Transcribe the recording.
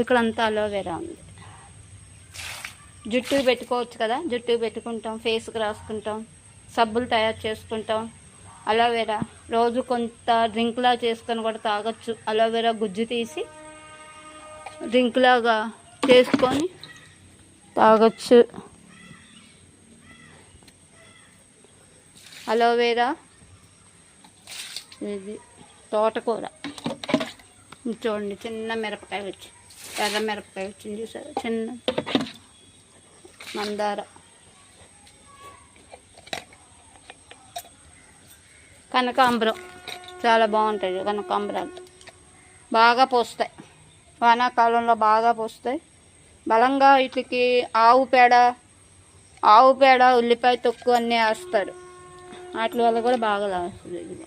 ఇక్కడంతా అలోవెరా ఉంది. జుట్టు పెట్టుకోవచ్చు కదా జుట్టు పెట్టుకుంటాం ఫేస్కి రాసుకుంటాం సబ్బులు తయారు చేసుకుంటాం. అలోవెరా రోజు కొంత డ్రింక్లా చేసుకొని కూడా తాగొచ్చు. అలోవెరా గుజ్జు తీసి డ్రింక్ లాగా చేసుకొని తాగొచ్చు. అలోవెరా ఇది తోటకూర. చూడండి చిన్న మిరపకాయ వచ్చి ఎర్ర మిరపకాయ వచ్చింది చూసారు? చిన్న మందార. కనకాంబరం చాలా బాగుంటాయి కనకాంబరాలు. బాగా పోస్తాయి. వానాకాలంలో బాగా పోస్తాయి. బలంగా వీటికి ఆవు పేడ ఆవు పేడ ఉల్లిపాయ తొక్కు అన్నీ వేస్తారు. వాటి వల్ల కూడా బాగా లాస్తుంది